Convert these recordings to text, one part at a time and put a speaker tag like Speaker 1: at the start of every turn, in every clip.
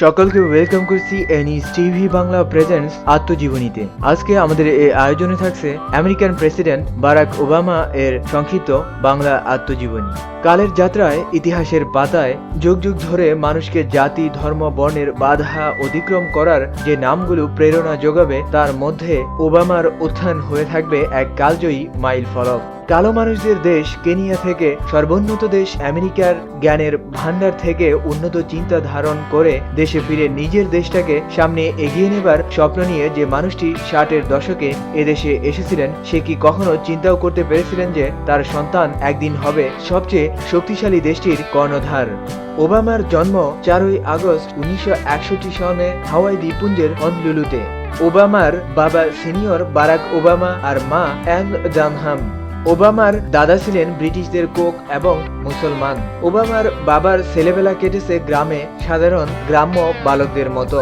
Speaker 1: সকলকে ওয়েলকাম করছি এনিস টিভি বাংলা প্রেজেন্টস আত্মজীবনীতে। আজকে আমাদের এই আয়োজনে থাকছে আমেরিকান প্রেসিডেন্ট বারাক ওবামা এর সংক্ষিপ্ত বাংলা আত্মজীবনী। কালের যাত্রায়, ইতিহাসের পাতায়, যুগ যুগ ধরে মানুষকে জাতি, ধর্ম, বর্ণের বাধা অতিক্রম করার যে নামগুলো প্রেরণা যোগাবে, তার মধ্যে ওবামার উত্থান হয়ে থাকবে এক কালজয়ী মাইল ফলক কালো মানুষদের দেশ কেনিয়া থেকে সর্বোন্নত দেশ আমেরিকার জ্ঞানের ভান্ডার থেকে উন্নত চিন্তা ধারণ করে দেশে ফিরে নিজের দেশটাকে সামনে এগিয়ে নেবার স্বপ্ন নিয়ে যে মানুষটি ষাটের দশকে এদেশে এসেছিলেন, সে কি কখনো চিন্তাও করতে পেরেছিলেন যে তার সন্তান একদিন হবে সবচেয়ে শক্তিশালী দেশটির কর্ণধার? ওবামার জন্ম চারই আগস্ট উনিশশো সনে হাওয়াই দ্বীপপুঞ্জের হনলুলুতে ওবামার বাবা সিনিয়র বারাক ওবামা আর মা অ্যান জানহাম ওবামার দাদা ছিলেন ব্রিটিশদের কোক এবং মুসলমান। ওবামার বাবার ছেলেবেলা কেটেছে গ্রামে সাধারণ গ্রাম্য বালকদের মতো।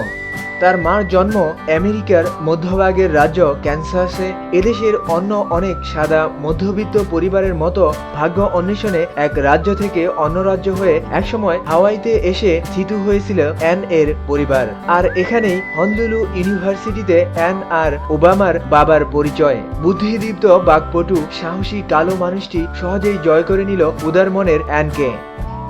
Speaker 1: তার মার জন্ম আমেরিকার মধ্যভাগের রাজ্য ক্যান্সাসে। এদেশের অন্য অনেক সাদা, মধ্যবিত্ত পরিবারের মতো ভাগ্য অন্বেষণে এক রাজ্য থেকে অন্য রাজ্য হয়ে একসময় হাওয়াইতে এসে স্থিত হয়েছিল অ্যান এর পরিবার। আর এখানেই হনলুলু ইউনিভার্সিটিতে অ্যান আর ওবামার বাবার পরিচয়। বুদ্ধিদীপ্ত বাকপটু সাহসী কালো মানুষটি সহজেই জয় করে নিল উদার মনের অ্যানকে।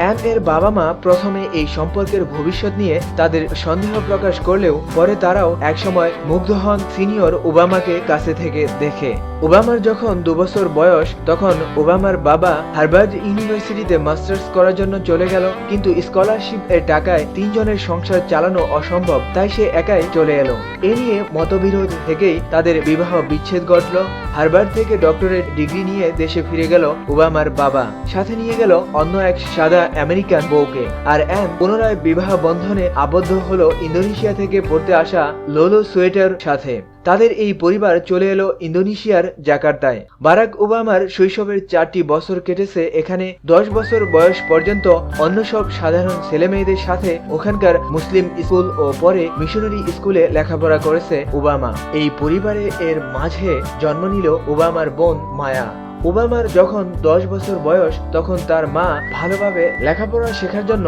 Speaker 1: অ্যান এর বাবা মা প্রথমে এই সম্পর্কের ভবিষ্যৎ নিয়ে তাদের সন্দেহ প্রকাশ করলেও পরে তারাও একসময় মুগ্ধ হন সিনিয়র ওবামাকে কাছে থেকে দেখে। ওবামার যখন দুবছর বয়স, তখন ওবামার বাবা হার্ভার্ড ইউনিভার্সিটিতে মাস্টার্স করার জন্য চলে গেল, কিন্তু স্কলারশিপ এর টাকায় তিনজনের সংসার চালানো অসম্ভব, তাই সে একাই চলে এলো। এ নিয়ে মতবিরোধ থেকেই তাদের বিবাহ বিচ্ছেদ ঘটল। হার্ভার্ড থেকে ডক্টরেট ডিগ্রি নিয়ে দেশে ফিরে গেল ওবামার বাবা। সাথে নিয়ে গেল অন্য এক সাদা আমেরিকান বউকে। আর অ্যান পুনরায় বিবাহ বন্ধনে আবদ্ধ হলো ইন্দোনেশিয়া থেকে পড়তে আসা লোলো সোয়েটার সাথে। তাদের এই পরিবার চলে এলো ইন্দোনেশিয়ার জাকার্তায়। বারাক ওবামার শৈশবের চারটি বছর কেটেছে এখানে। দশ বছর বয়স পর্যন্ত অন্য সব সাধারণ ছেলেমেয়েদের সাথে ওখানকার মুসলিম স্কুল ও পরে মিশনারি স্কুলে লেখাপড়া করেছে ওবামা। এই পরিবারে এর মাঝে জন্ম নিল ওবামার বোন মায়া। ওবামার যখন দশ বছর বয়স, তখন তার মা ভালোভাবে লেখাপড়া শেখার জন্য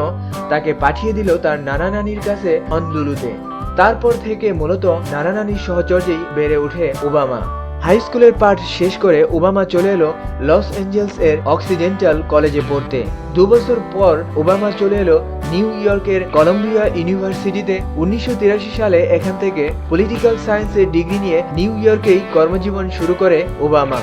Speaker 1: তাকে পাঠিয়ে দিল তার নানা নানির কাছে হনলুলুতে তারপর থেকে মূলত নানা নানির সহচর্যেই বেড়ে ওঠে ওবামা হাই স্কুলের পাঠ শেষ করে ওবামা চলে এলো লস অ্যাঞ্জেলস এর অক্সিডেন্টাল কলেজে পড়তে। দু বছর পর ওবামা চলে এলো নিউ ইয়র্কের কলম্বিয়া ইউনিভার্সিটিতে। উনিশশো তিরাশি সালে এখান থেকে পলিটিক্যাল সায়েন্সের ডিগ্রি নিয়ে নিউ ইয়র্কেই কর্মজীবন শুরু করে ওবামা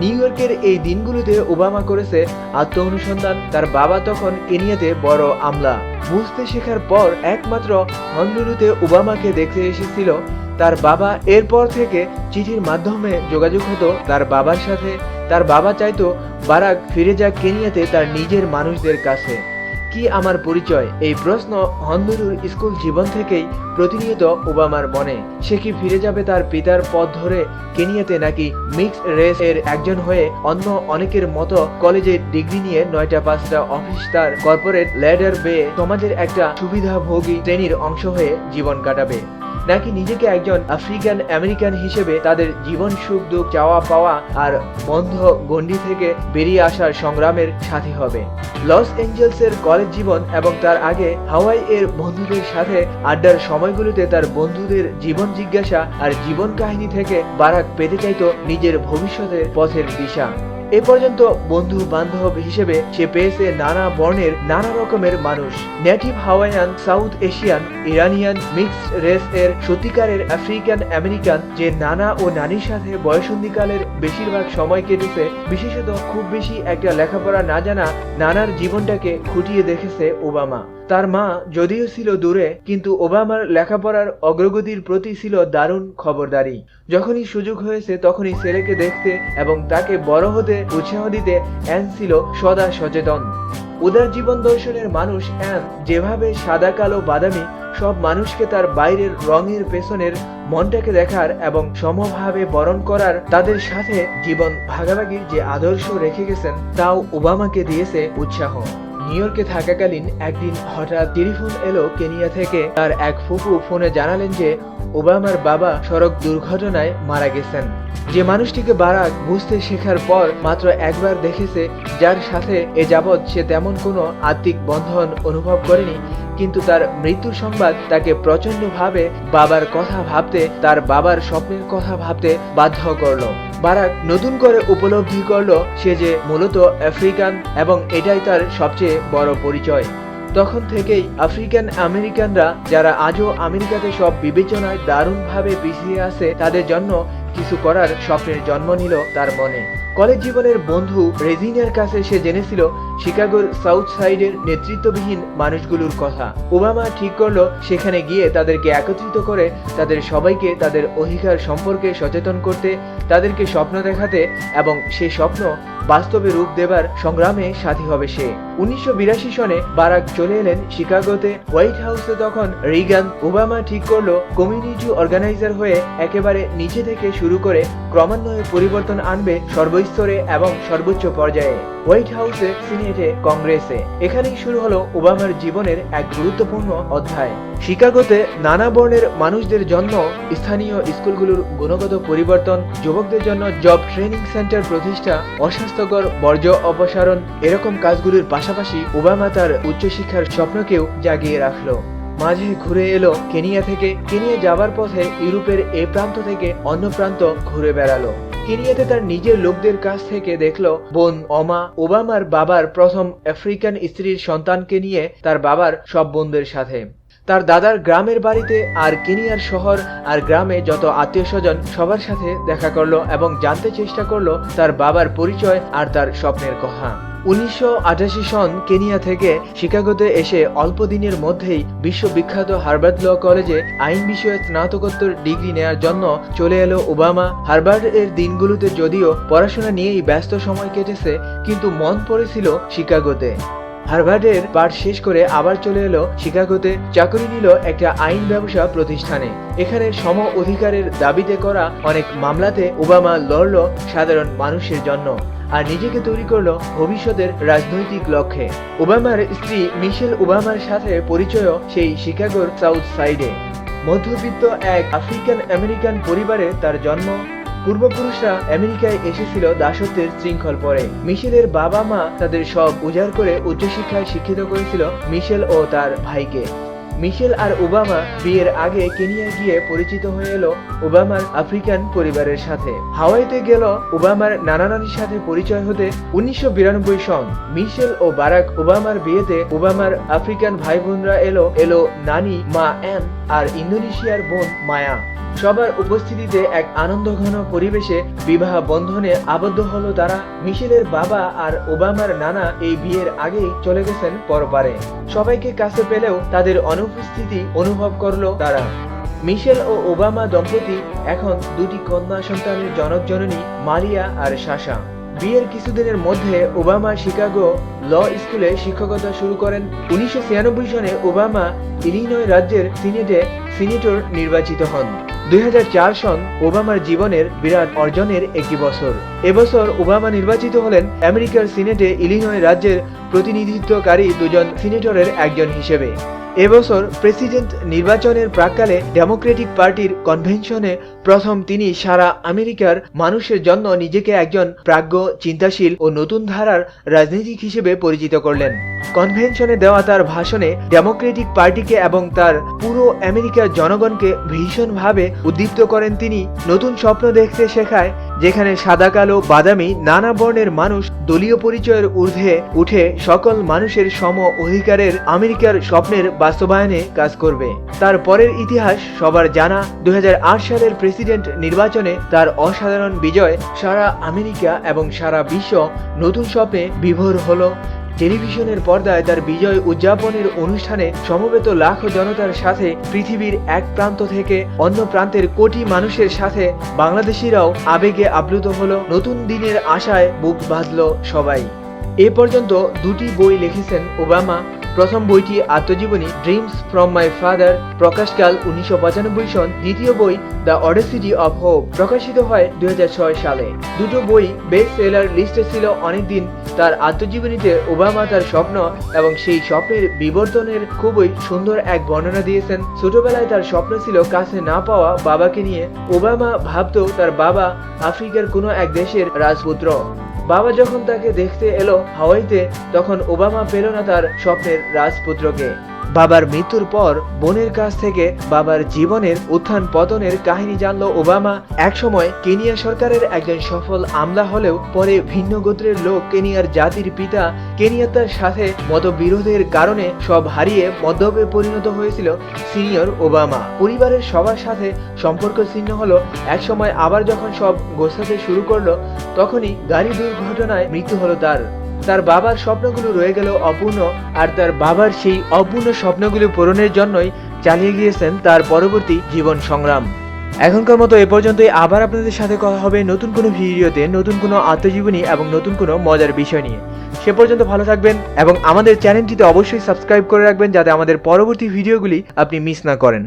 Speaker 1: নিউ ইয়র্কের এই দিনগুলোতে ওবামা করেছে আত্ম অনুসন্ধান তার বাবা তখন কেনিয়াতে বড় আমলা। বুঝতে শেখার পর একমাত্র হন্ডুরুতে ওবামাকে দেখতে এসেছিল। তার বাবা এরপর থেকে চিঠির মাধ্যমে যোগাযোগ হতো তার বাবার সাথে। তার বাবা চাইতো বারাক ফিরে যাক কেনিয়াতে তার নিজের মানুষদের কাছে। কি আমার পরিচয়? এই প্রশ্ন হন্দুরুর স্কুল জীবন থেকেই প্রতিনিয়ত ওবামার মনে। সে কি ফিরে যাবে তার পিতার পথ ধরে কেনিয়াতে নাকি মিক্স রেস এর একজন হয়ে অন্য অনেকের মতো কলেজের ডিগ্রি নিয়ে নয়টা পাঁচটা অফিস তার কর্পোরেট ল্যাডার বেয়ে সমাজের একটা সুবিধাভোগী শ্রেণির অংশ হয়ে জীবন কাটাবে? নাকি নিজেকে একজন আফ্রিকান আমেরিকান হিসেবে তাদের জীবন, সুখ, দুঃখ, চাওয়া, পাওয়া আর বন্ধ গণ্ডি থেকে বেরিয়ে আসার সংগ্রামের সাথী হবে। লস এঞ্জেলসের কলেজ জীবন এবং তার আগে হাওয়াই এর বন্ধুদের সাথে আড্ডার সময়গুলোতে তার বন্ধুদের জীবন জিজ্ঞাসা আর জীবন কাহিনী থেকে বারাক পেতে চাইতো নিজের ভবিষ্যতের পথের দিশা। এ পর্যন্ত বন্ধু বান্ধব হিসেবে সে পেয়েছে নানা বর্ণের নানা রকমের মানুষ। Native Hawaiian South Asian Iranian mixed race এর সত্যিকারের আফ্রিকান আমেরিকান যে নানা ও নানির সাথে বয়সন্ধিকালের বেশিরভাগ সময় কেটেছে, বিশেষত খুব বেশি একটা লেখাপড়া না জানা নানার জীবনটাকে খুঁটিয়ে দেখেছে ওবামা। তার মা যদিও ছিল দূরে, কিন্তু ওবামার লেখাপড়ার অগ্রগতির প্রতি ছিল দারুণ খবরদারি। যখনই সুযোগ হয়েছে তখনই ছেলেকে দেখতে এবং তাকে বড় হতে, উৎসাহ দিতে অ্যান ছিল সদা সচেতন। উদার জীবন দর্শনের মানুষ অ্যান যেভাবে সাদা, কালো, বাদামি সব মানুষকে তার বাইরের রঙের পেছনের মনটাকে দেখার এবং সমভাবে বরণ করার তাদের সাথে জীবন ভাগাভাগির যে আদর্শ রেখে গেছেন, তাও ওবামাকে দিয়েছে উৎসাহ। নিউ ইয়র্কে থাকাকালীন একদিন হঠাৎ টেলিফোন এলো কেনিয়া থেকে। তার এক ফুফু ফোনে জানালেন যে, ওবামার বাবা সড়ক দুর্ঘটনায় মারা গেছেন। যে মানুষটিকে বারাক বুঝতে শেখার পর মাত্র একবার দেখেছে, যার সাথে এ যাবৎ সে তেমন কোনো আত্মিক বন্ধন অনুভব করেনি, কিন্তু তার মৃত্যুর সংবাদ তাকে প্রচন্ডভাবে বাবার কথা ভাবতে, তার বাবার স্বপ্নের কথা ভাবতে বাধ্য করল। বারাক নতুন করে উপলব্ধি করল সে যে মূলত আফ্রিকান এবং এটাই তার সবচেয়ে বড় পরিচয়। তখন থেকেই আফ্রিকান আমেরিকানরা, যারা আজও আমেরিকাতে সব বিবেচনায় দারুণভাবে পিছিয়ে আছে, তাদের জন্য কিছু করার স্বপ্নের জন্ম নিল তার মনে। কলেজ জীবনের বন্ধু রেজিনের কাছে সে জেনেছিল শিকাগোর সাউথ সাইডের নেতৃত্ববিহীন মানুষগুলোর কথা। ওবামা ঠিক করল সেখানে গিয়ে তাদেরকে একত্রিত করে তাদের সবাইকে তাদের অধিকার সম্পর্কে সচেতন করতে, তাদেরকে স্বপ্ন দেখাতে এবং সে স্বপ্ন বাস্তবে রূপ দেবার সংগ্রামে সাথী হবে সে। উনিশশো বিরাশি সনে বারাক চলে এলেন শিকাগোতে। হোয়াইট হাউসে তখন রিগান ওবামা ঠিক করল কমিউনিটি অর্গানাইজার হয়ে একেবারে নিচে থেকে শুরু করে ক্রমান্বয়ে পরিবর্তন আনবে সর্বস্তরে এবং সর্বোচ্চ পর্যায়ে। হোয়াইট হাউসে, সিনেটে, কংগ্রেসে। এখানেই শুরু হলো ওবামার জীবনের এক গুরুত্বপূর্ণ অধ্যায়। শিকাগোতে নানা বর্ণের মানুষদের জন্য স্থানীয় স্কুলগুলোর গুণগত পরিবর্তন, যুবকদের জন্য জব ট্রেনিং সেন্টার প্রতিষ্ঠা, অস্বাস্থ্যকর বর্জ্য অপসারণ, এরকম কাজগুলির পাশাপাশি ওবামা তার উচ্চশিক্ষার স্বপ্নকেও জাগিয়ে রাখল। মাঝে ঘুরে এলো কেনিয়া থেকে। কেনিয়া যাবার পথে ইউরোপের এ প্রান্ত থেকে অন্য প্রান্ত ঘুরে বেড়ালো। কেনিয়াতে তার নিজের লোকদের কাছ থেকে দেখল বোন অমা ওবামার বাবার প্রথম আফ্রিকান স্ত্রীর সন্তানকে নিয়ে তার বাবার সব বোনদের সাথে। তার দাদার গ্রামের বাড়িতে আর কেনিয়ার শহর আর গ্রামে যত আত্মীয় স্বজন সবার সাথে দেখা করল এবং জানতে চেষ্টা করল তার বাবার পরিচয় আর তার স্বপ্নের কথা। উনিশশো আঠাশি সন কেনিয়া থেকে শিকাগোতে এসে অল্প দিনের মধ্যেই বিশ্ববিখ্যাত হার্ভার্ড ল কলেজে আইন বিষয়ে স্নাতকোত্তর ডিগ্রি নেয়ার জন্য চলে এলো ওবামা। হার্ভার্ড এর দিনগুলোতে যদিও পড়াশোনা নিয়েই ব্যস্ত সময় কেটেছে, কিন্তু মন পড়েছিল শিকাগোতে। হার্ভার্ডের পাঠ শেষ করে আবার চলে এলো শিকাগোতে চাকরি নিল একটা আইন ব্যবসা প্রতিষ্ঠানে। এখানে সম অধিকারের দাবিতে করা অনেক মামলাতে ওবামা লড়ল সাধারণ মানুষের জন্য। আর নিজেকে তৈরি করল ভবিষ্যতের রাজনৈতিক লক্ষ্যে। ওবামার স্ত্রী মিশেল ওবামার সাথে পরিচয় সেই শিকাগোর সাউথ সাইডে। মধ্যবিত্ত এক আফ্রিকান আমেরিকান পরিবারে তার জন্ম। পূর্বপুরুষরা আমেরিকায় এসেছিল দাসত্বের শৃঙ্খল পরে। মিশেলের বাবা মা তাদের সব উজাড় করে উচ্চশিক্ষায় শিক্ষিত করেছিল মিশেল ও তার ভাইকে। মিশেল আর ওবামা বিয়ের আগে কেনিয়ায় গিয়ে পরিচিত হয়ে এলো ওবামার আফ্রিকান পরিবারের সাথে। হাওয়াইতে গেল ওবামার নানা নানির সাথে পরিচয় হতে উনিশশো সন। মিশেল ও বারাক ওবামার বিয়েতে ওবামার আফ্রিকান ভাই বোনরা এলো এলো নানি মা অ্যান আর ইন্দোনেশিয়ার বোন মায়া। সবার উপস্থিতিতে এক আনন্দঘন পরিবেশে বিবাহ বন্ধনে আবদ্ধ হলো তারা। মিশেলের বাবা আর ওবামার নানা এই বিয়ের আগেই চলে গেছেন পরপারে। সবাইকে কাছে পেলেও তাদের অনুপস্থিতি অনুভব করল তারা। মিশেল ও ওবামা দম্পতি এখন দুটি কন্যা সন্তানের জনক জননী মারিয়া আর শাসা। বিয়ের কিছুদিনের মধ্যে ওবামা শিকাগো ল স্কুলে শিক্ষকতা শুরু করেন। উনিশশো সনে ওবামা ইলিনয় রাজ্যের সিনেটে সিনেটর নির্বাচিত হন। দুই হাজার চার সন ওবামার জীবনের বিরাট অর্জনের একটি বছর। এবছর ওবামা নির্বাচিত হলেন আমেরিকার সিনেটে ইলিনয় রাজ্যের প্রতিনিধিত্বকারী দুজন সিনেটরের একজন হিসেবে। এবছর প্রেসিডেন্ট নির্বাচনের প্রাককালে ডেমোক্রেটিক পার্টির কনভেনশনে প্রথম তিনি সারা আমেরিকার মানুষের জন্য নিজেকে একজন প্রাজ্ঞ, চিন্তাশীল ও নতুন ধারার রাজনীতিক হিসেবে পরিচিত করলেন। কনভেনশনে দেওয়া তার ভাষণে ডেমোক্রেটিক পার্টিকে এবং তার পুরো আমেরিকার জনগণকে ভীষণভাবে উদ্দীপ্ত করেন তিনি। নতুন স্বপ্ন দেখতে শেখায় যেখানে সাদা কালো বাদামি নানা বর্ণের মানুষ দলীয় পরিচয়ের ঊর্ধ্বে উঠে সকল মানুষের সম অধিকারের আমেরিকার স্বপ্নের বাস্তবায়নে কাজ করবে। তার পরের ইতিহাস সবার জানা। দুই হাজার আট সালের প্রেসিডেন্ট নির্বাচনে তার অসাধারণ বিজয় সারা আমেরিকা এবং সারা বিশ্ব নতুন স্বপ্নে বিভোর হলো। টেলিভিশনের পর্দায় তার বিজয় উদযাপনের অনুষ্ঠানে সমবেত লাখ জনতার সাথে পৃথিবীর এক প্রান্ত থেকে অন্য প্রান্তের কোটি মানুষের সাথে বাংলাদেশিরাও আবেগে আপ্লুত হল। নতুন দিনের আশায় বুক বাঁধল সবাই। এ পর্যন্ত দুটি বই লিখেছেন ওবামা প্রথম বইটি আত্মজীবনী ড্রিমস ফ্রম মাই ফাদার প্রকাশকাল উনিশশো পঁচানব্বই সন, দ্বিতীয় বই দ্য অডেসিটি অফ হোপ প্রকাশিত হয় দুই হাজার ছয় সালে। দুটো বই বেস্ট সেলার লিস্টে ছিল অনেকদিন। তার আত্মজীবনীতে ওবামা তার স্বপ্ন এবং সেই স্বপ্নের বিবর্তনের খুবই সুন্দর এক বর্ণনা দিয়েছেন। ছোটবেলায় তার স্বপ্ন ছিল কাছে না পাওয়া বাবাকে নিয়ে। ওবামা ভাবতো তার বাবা আফ্রিকার কোনো এক দেশের রাজপুত্র। বাবা যখন তাকে দেখতে এলো হাওয়াইতে তখন ওবামা পেল না তার স্বপ্নের রাজপুত্রকে। বাবার মৃত্যুর পর বোনের কাছ থেকে বাবার জীবনের উত্থান পতনের কাহিনী জানল ওবামা। একসময় কেনিয়া সরকারের একজন সফল আমলা হলেও পরে ভিন্ন গোত্রের লোক কেনিয়ার জাতির পিতা কেনিয়াতার সাথে মতবিরোধের কারণে সব হারিয়ে মদ্যপে পরিণত হয়েছিল সিনিয়র ওবামা। পরিবারের সবার সাথে সম্পর্ক ছিন্ন হলো। একসময় আবার যখন সব গোছাতে শুরু করল, তখনই গাড়ি দুর্ঘটনায় মৃত্যু হলো তার। তার বাবার স্বপ্নগুলো রয়ে গেল অপূর্ণ, আর তার বাবার সেই অপূর্ণ স্বপ্নগুলো পূরণের জন্যই চালিয়ে গিয়েছেন তার পরবর্তী জীবন সংগ্রাম। এখনকার মতো এ পর্যন্তই। আবার আপনাদের সাথে কথা হবে নতুন কোনো ভিডিওতে, নতুন কোনো আত্মজীবনী এবং নতুন কোনো মজার বিষয় নিয়ে। সে পর্যন্ত ভালো থাকবেন এবং আমাদের চ্যানেলটিতে অবশ্যই সাবস্ক্রাইব করে রাখবেন যাতে আমাদের পরবর্তী ভিডিওগুলি আপনি মিস না করেন।